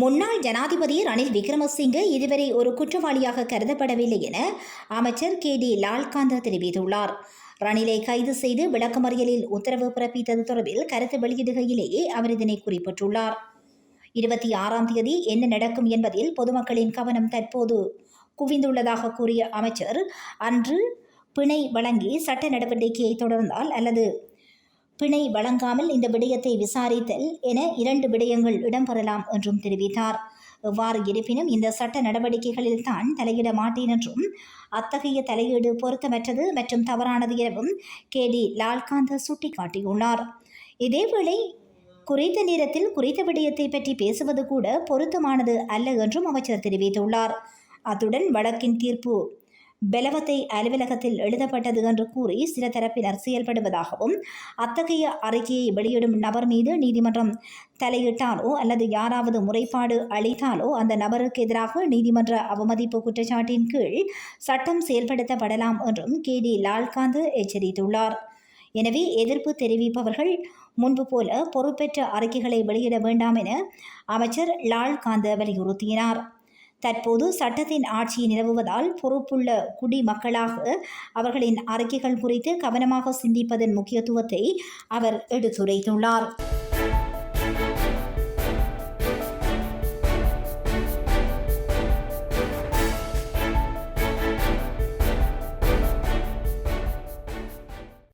முன்னாள் ஜனாதிபதி ரணில் விக்ரமசிங்கே இதுவரை ஒரு குற்றவாளியாக கருதப்படவில்லை என அமைச்சர் கே டி லால்காந்த தெரிவித்துள்ளார். ரணிலை கைது செய்து விளக்கமறியலில் உத்தரவு பிறப்பித்தது தொடர்பில் கருத்து வெளியிடுகையிலேயே அவர் இதனை குறிப்பிட்டுள்ளார். இருபத்தி ஆறாம் தேதி என்ன நடக்கும் என்பதில் பொதுமக்களின் கவனம் தற்போது குவிந்துள்ளதாக கூறிய அமைச்சர் அன்று பிணை வழங்கி சட்ட நடவடிக்கையை தொடர்ந்தால் அல்லது பிணை வழங்காமல் இந்த விடயத்தை விசாரித்தல் என இரண்டு விடயங்கள் இடம்பெறலாம் என்றும் தெரிவித்தார். எவ்வாறு இருப்பினும் இந்த சட்ட நடவடிக்கைகளில் தான் தலையிட மாட்டேன் என்றும் அத்தகைய தலையீடு பொருத்தமற்றது மற்றும் தவறானது எனவும் கே. டி. லால்காந்த சுட்டிக்காட்டியுள்ளார். இதேவேளை குறைந்த நேரத்தில் குறித்த விடயத்தை பற்றி பேசுவது கூட பொருத்தமானது அல்ல என்றும் அமைச்சர் தெரிவித்துள்ளார். அத்துடன் வழக்கின் தீர்ப்பு பெலவத்தை அலுவலகத்தில் எழுதப்பட்டது என்று கூறி சில தரப்பினர் செயல்படுவதாகவும் அத்தகைய அறிக்கையை வெளியிடும் நபர் மீது நீதிமன்றம் தலையிட்டாலோ அல்லது யாராவது முறைப்பாடு அளித்தாலோ அந்த நபருக்கு எதிராக நீதிமன்ற அவமதிப்பு குற்றச்சாட்டின் கீழ் சட்டம் செயல்படுத்தப்படலாம் என்றும் கே. டி. லால்காந்த் எச்சரித்துள்ளார். எனவே எதிர்ப்பு தெரிவிப்பவர்கள் முன்பு போல பொறுப்பேற்ற அறிக்கைகளை வெளியிட வேண்டாம் என அமைச்சர் லால்காந்த வலியுறுத்தினார். தற்போது சட்டத்தின் ஆட்சி நிலவுவதால் பொறுப்புள்ள குடிமக்களாக அவர்களின் அறிக்கைகள் குறித்து கவனமாக சிந்திப்பதன் முக்கியத்துவத்தை அவர் எடுத்துரைத்துள்ளார்.